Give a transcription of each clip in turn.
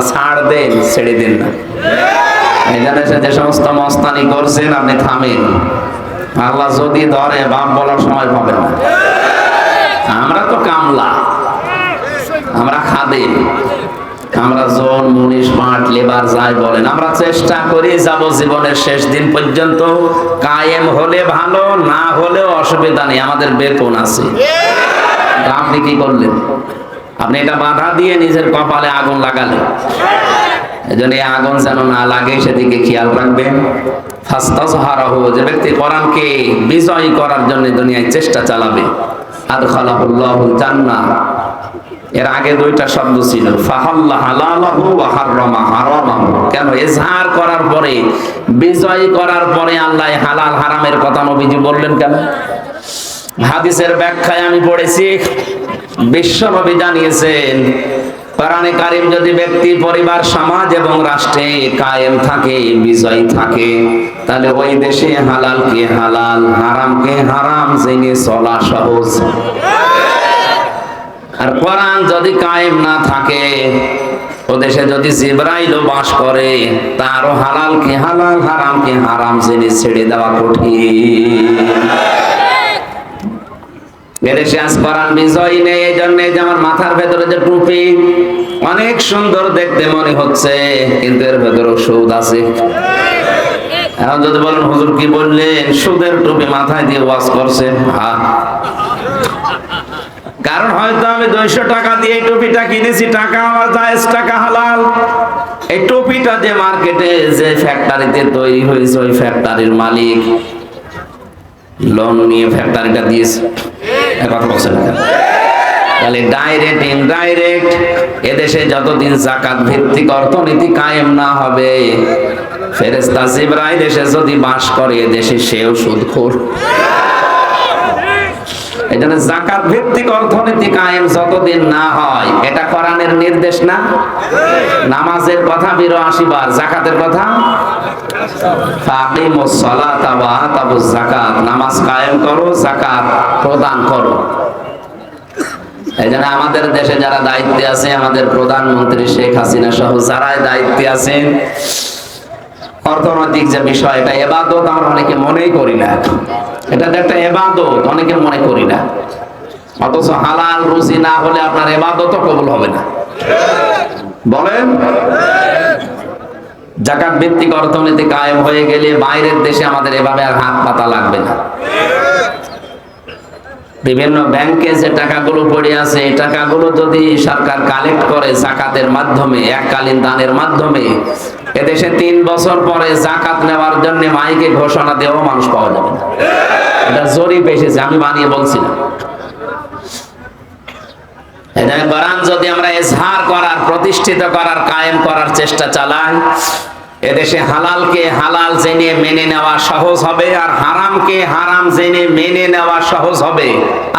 ছাড় দেন, ছেড়ে দিন না। এখানে যে সমস্ত মস্তানি করছেন, আপনি থামেন। আল্লাহ যদি ধরে, বাপ বলার সময় পাবেন না। আমরা তো কামলা। আমরা খাদে আমরা জন, মুনিশ, মাঠ, লেবার যাই বলেন। আমরা চেষ্টা করি যাব জীবনের শেষ দিন পর্যন্ত। কায়েম হলে ভালো, না হলেও অসুবিধা নেই। আমাদের বেতন আছে। আপনি কি করলেন? আপনি এটা বাধা দিয়ে নিজের কপালে আগুন লাগালেন। এজন্য এই আগুন যেন না লাগে, সেদিকে খেয়াল রাখবেন। ফাস্তাজহারাহু, যে ব্যক্তি কোরআনকে বিজয়ী করার জন্য দুনিয়ায় চেষ্টা চালাবে আর আদখালাহুল্লাহুল জান্নাহ। এর আগে দুইটা শব্দ ছিল, ফাহাল্লা হালালাহু ওয়া হাররামা হারামাহু। কেন? ইজহার করার পরে, বিজয়ী করার পরে আল্লাহ হালাল হারামের কথা নবীজি বললেন কেন? হাদিসের ব্যাখ্যায় আমি পড়েছি, বিশ্বনবী জানিয়েছেন, কোরআনে কারিম যদি ব্যক্তি, পরিবার, সমাজ এবং রাষ্ট্রে কায়েম থাকে, বিজয়ী থাকে, তাহলে ওই দেশে হালালকে হালাল হারামকে হারাম, জেনে চলা সহজ। আর কোরআন যদি কায়েম না থাকে, ও দেশে যদি জিব্রাইলও বাস করে, তারও হালাল কে হালাল, হারাম কে হারাম, জেনে ছেড়ে দেওয়া কঠিন। এই কারণ হয়তো আমি দুইশো টাকা দিয়ে টুপিটা কিনেছি, টাকা আমার টাকা হালাল। এই টুপিটা যে মার্কেটে, যে ফ্যাক্টরিতে তৈরি হয়েছে, ওই ফ্যাক্টরির মালিক। লোন নিয়ে ফ্যাক্টরিটা দিয়েছে। তাহলে ডাইরেক্ট ইনডাইরেক্ট এদেশে যতদিন জাকাত ভিত্তিক অর্থনীতি কায়েম না হবে ফেরেস্তা যদি বাস করে এদেশে, সেও সুদখোর। এই জন্য জাকাত ভিত্তিক অর্থনীতি কায়েম যতদিন না হয়, এটা কোরআনের নির্দেশ না? নামাজের কথা বার জাকাতের কথা আমাদের দেশে যারা দায়িত্বে আছে, আমাদের প্রধানমন্ত্রী শেখ হাসিনা সহ যারাই দায়িত্বে আছেন অর্থনৈতিক যে বিষয় এটা এবাদত আমরা অনেকে মনেই করি না। এটা একটা এবাদত, অনেকে মনে করি না। অথচ হালাল রুচি না হলে আপনার এবাদতও কবুল হবে না। বলেন? জাকাত ভিত্তিক অর্থনীতি কায়েম হয়ে গেলে বাইরের দেশে আমাদের এভাবে আর হাত পাতা লাগবে না। বিভিন্ন ব্যাংকে যে টাকাগুলো পড়ে আছে, এই টাকাগুলো যদি সরকার কালেক্ট করে জাকাতের মাধ্যমে, এককালীন দানের মাধ্যমে, এদেশে তিন বছর পরে জাকাত নেওয়ার জন্য মাইকে ঘোষণা দেওয়া মানুষ পাওয়া যাবে না। এটা জরিপ এসেছে, আমি বানিয়ে বলছি না এখানে যদি আমরা এজহার করার, প্রতিষ্ঠিত করার, কায়েম করার চেষ্টা চালাই, এদেশে হালালকে হালাল জেনে মেনে নেওয়া সহজ হবে, আর হারামকে হারাম জেনে মেনে নেওয়া সহজ হবে।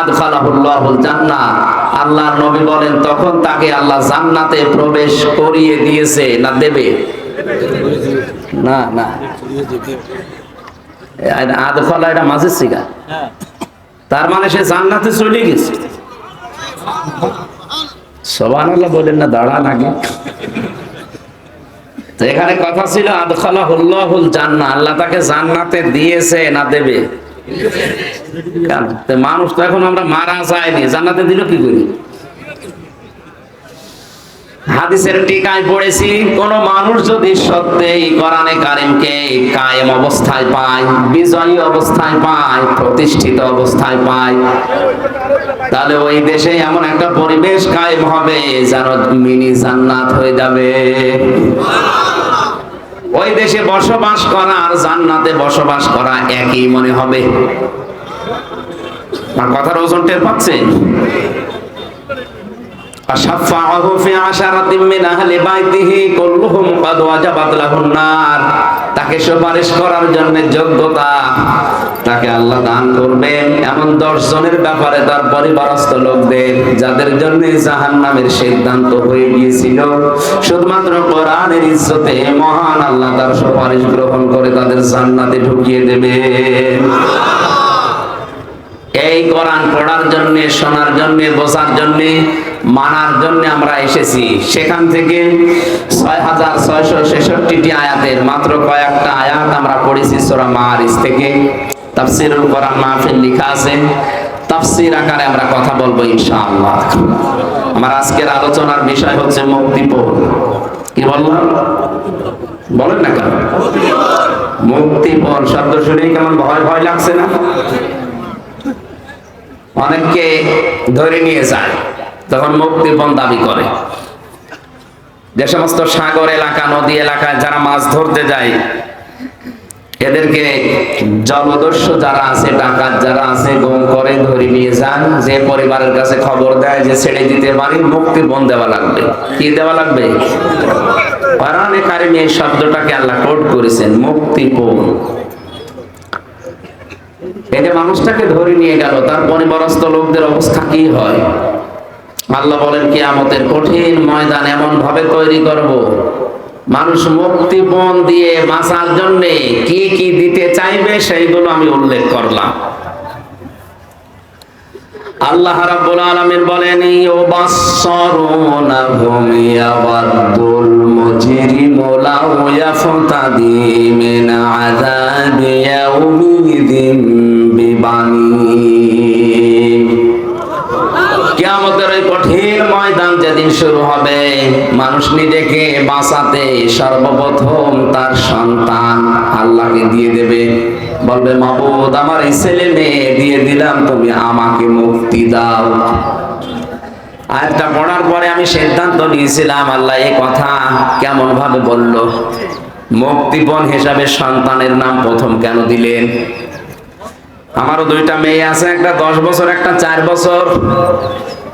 আদখালাহুল্লাহুল জান্নাত আল্লাহর নবী বলেন, তখন তাকে আল্লাহ জান্নাতে প্রবেশ করিয়ে দিয়েছে, না দেবে? না না। আদখালা এটা মাঝের সিগা তার মানে সে জান্নাতে চলে গেছে। সোবান আল্লাহ বলেন না, দাঁড়ান আগে। তো এখানে কথা ছিল আদখালা হুল্লাহুল জান্না আল্লাহ তাকে জান্নাতে দিয়েছে, না দেবে? মানুষ তো এখন আমরা মারা যায়নি। জান্নাতে দিল কি করি? হাদিসের টিকায় পড়েছি, কোন মানুষ যদি সত্যিই কোরআনে কারিমকে কায়েম অবস্থায় পায়, বিজয়ী অবস্থায় পায়, প্রতিষ্ঠিত অবস্থায় পায়, তাহলে ওই দেশে এমন একটা পরিবেশ কায়েম হবে যেন মিনি জান্নাত হয়ে যাবে। ওই দেশে বসবাস করা আর জান্নাতে বসবাস করা একই মনে হবে। আর কথার ওজন টের পাচ্ছেন? فشفعه في عشرة من أهل بيته كلهم قد وجبت له النار তাকে সুপারিশ করার জন্য যোগ্যতা তাকে আল্লাহ দান করবেন এমন দশ জনের ব্যাপারে তার পরিবারস্থ লোকদের যাদের জন্য জাহান নামের সিদ্ধান্ত হয়ে গিয়েছিল শুধুমাত্র কোরআনের ইজ্জতে মহান আল্লাহ তার সুপারিশ গ্রহণ করে তাদের জান্নাতে ঢুকিয়ে দেবে এই কোরআন পড়ার জন্য শোনার জন্য বোঝার জন্য মানার জন্য আমরা এসেছি। সেখান থেকে ছয় আয়াতের মাত্র কয়েকটা আয়াত আমরা পড়েছি সোরা মারিস থেকে। তাফসিরুল কোরআন মাহফিল লেখা আছে। তাফসির আকারে আমরা কথা বলব ইনশাআল্লাহ। আমার আজকের আলোচনার বিষয় হচ্ছে মুক্তিপণ। কি বললাম? বলেন না কেন? মুক্তিপণ শব্দ শুনেই কেমন ভয় ভয় লাগছে না? অনেককে ধরে নিয়ে যায়। তখন মুক্তিপণ দাবি করে। যে সমস্ত সাগর এলাকা, নদী এলাকায় যারা মাছ ধরতে যায়, এদেরকে জলদস্যু যারা আছে, ডাকাত যারা আছে, গম করে, ধরে নিয়ে যান। যে পরিবারের কাছে খবর দেয় যে ছেড়ে দিতে পারি, মুক্তিপণ দেওয়া লাগবে। কি দেওয়া লাগবে? কোরআনে কারিমে এই শব্দটাকে আল্লাহ কোট করেছেন, মুক্তিপণ। এই যে মানুষটাকে ধরে নিয়ে গেল, তার পরিবারস্থ লোকদের অবস্থা কি হয়? আল্লাহ বলেন, কিয়ামতের কঠিন ময়দান এমন ভাবে তৈরি করব। মানুষ মুক্তিপণ দিয়ে বাঁচার জন্য কি কি দিতে চাইবে সেইগুলো আমি উল্লেখ করলাম। আল্লাহ রাব্বুল আলামিন বলেন, ইউবাসসিরুনাহুম ইয়াওয়াদ্দুল মুজরিমু লাউ ইয়াফতাদি মিন আযাবি ইয়াউমিদিন বিবানি। শুরু হবে। মানুষ নিজেকে বাঁচাতে সর্বপ্রথম তার সন্তান আল্লাহকে দিয়ে দেবে। বলবে, মাবুদ, আমার এই ছেলে মেয়ে দিয়ে দিলাম, তুমি আমাকে মুক্তি দাও। পড়ার পরে আমি সিদ্ধান্ত নিয়েছিলাম, আল্লাহ এই কথা কেমন ভাবে বলল, মুক্তিপণ হিসাবে সন্তানের নাম প্রথম কেন দিলেন? আমারও দুইটা মেয়ে আছে, একটা দশ বছর, একটা চার বছর।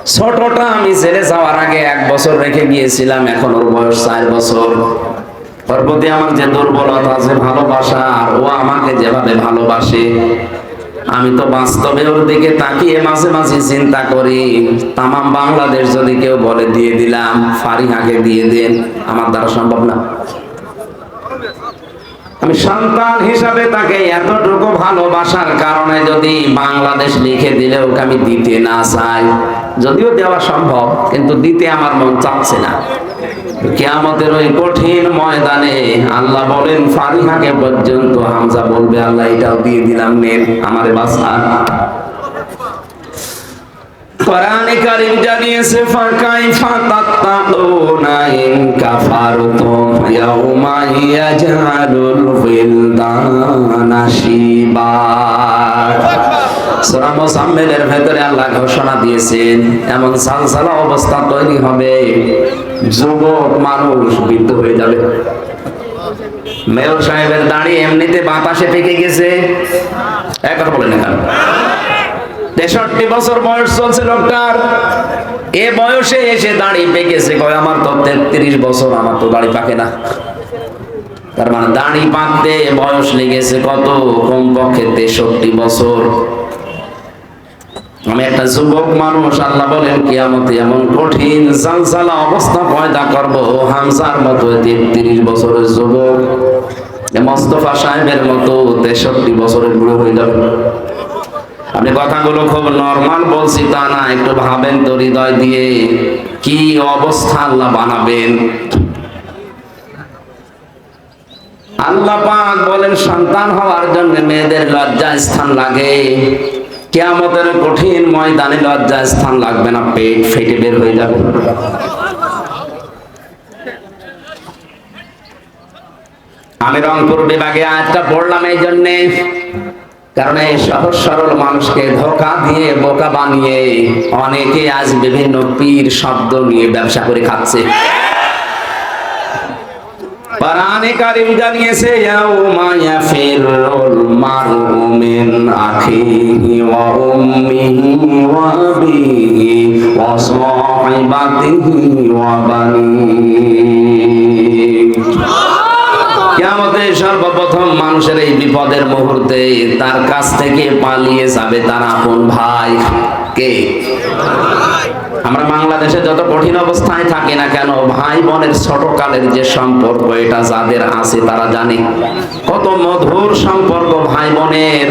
ছোটটা আমি ছেড়ে যাওয়ার আগে এক বছর রেখে গিয়েছিলাম, এখন ওর বয়স চার বছর। ওর প্রতি আমার যে দুর্বলতা আছে ভালোবাসা, আর ও আমাকে যেভাবে ভালোবাসে, আমি তো বাস্তবে ওর দিকে তাকিয়ে মাঝে মাঝে চিন্তা করি। তামাম বাংলাদেশ যদি কেউ বলে দিয়ে দিলাম, ফারিহাকে দিয়ে দেন, আমার দ্বারা সম্ভব না। আমি সন্তান হিসাবে তাকে এতটুকু ভালোবাসার কারণে যদি বাংলাদেশ লিখে দিলে ওকে আমি দিতে না চাই। যদিও দেওয়া সম্ভব, কিন্তু দিতে আমার মন চাচ্ছে না। কেয়ামতের ওই কঠিন ময়দানে আল্লাহ বলেন, ফারিহাকে পর্যন্ত হামজা বলবে, আল্লাহ এটাও দিয়ে দিলাম, নেন, আমারে বাসা কোরআনে কারীম জানিয়েছে ফাকাইফা তাত্তাকুনা ইন কাফারতুম ইয়াউমা ইয়াজআলুল ফিলদানা শিবা। সূরা মুসাম্মিলের ভেতরে আল্লাহ ঘোষণা দিয়েছেন, এমন সালসালা অবস্থা তৈরি হবে, যুবক মানুষ বৃদ্ধ হয়ে যাবে। মেয়র সাহেবের দাড়ি এমনিতে বাতাসে পেকে গেছে। এক কথা বলেন এখানে। তেষট্টি বছর বয়স চলছে লোকটার। এ বয়সে এসে দাড়ি পেকেছে। কয়, আমার তো তেত্রিশ বছর, আমার তো দাড়ি পাকে না। তার মানে দাড়ি পাকতে বয়স লেগেছে কত? কমপক্ষে তেষট্টি বছর। আমি একটা যুবক মানুষ, আল্লাহ বলেন, কিয়ামতে এমন কঠিন জালজালা অবস্থা পয়দা করব, হামজার মতো তেত্রিশ বছরের যুবক। মোস্তফা সাহেবের মতো তেষট্টি বছরের বুড়ো হয়ে যাবে। আপনি কথাগুলো খুব নর্মাল বলছি তা না, একটু ভাবেন তো হৃদয় দিয়ে, কি অবস্থা আল্লাহ বানাবেন? আল্লাহ পাক বলেন, সন্তান হওয়ার জন্য মেয়েদের লজ্জা স্থান লাগে। কেয়ামতের কঠিন ময়দানে লজ্জা স্থান লাগবে না, পেট ফেটে বের হয়ে যাবে। আমি রংপুর বিভাগে আজটা পড়লাম এই জন্যে। কারণ এই সহজ সরল মানুষকে ধোকা দিয়ে, বোকা বানিয়ে অনেকে আজ বিভিন্ন পীর শব্দ নিয়ে ব্যবসা করে খাচ্ছে। জানিয়েছে মানুষের এই বিপদের মুহূর্তে তার কাছ থেকে পালিয়ে যাবে তার আপন ভাই। কে? আমরা বাংলাদেশে যত কঠিন অবস্থায় থাকি না কেন, ভাই বোনের ছোটকালের যে সম্পর্ক, এটা যাদের আছে তারা জানে। কত মধুর সম্পর্ক ভাই বোনের,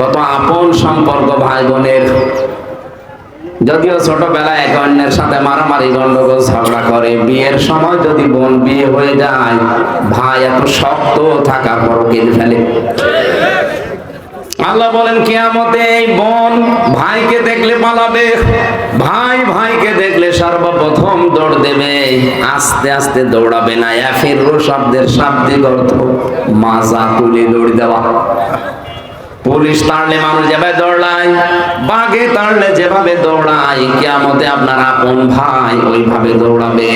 কত আপন সম্পর্ক ভাই বোনের। যদিও ছোটবেলায় এক অন্যের সাথে মারামারি, গন্ডগোল, ঝগড়া করে, বিয়ের সময় যদি বোন বিয়ে হয়ে যায়, ভাই এত শক্ত থাকার পর কেঁদে ফেলে। আল্লাহ বলেন, কিয়ামতে এই বোন ভাইকে দেখলে পালাবে, ভাই ভাইকে দেখলে সর্বপ্রথম দৌড় দেবে, আস্তে আস্তে দৌড়াবে না। এফির শব্দের শাব্দিক অর্থ মাজা তুলে দৌড় দেওয়া। পুলিশ তাড়লে মানুষ যেভাবে দৌড়ায়, বাঘে তাড়লে যেভাবে দৌড়ায়, কেয়ামতে আপনার আপন ভাই ওইভাবে দৌড়াবে।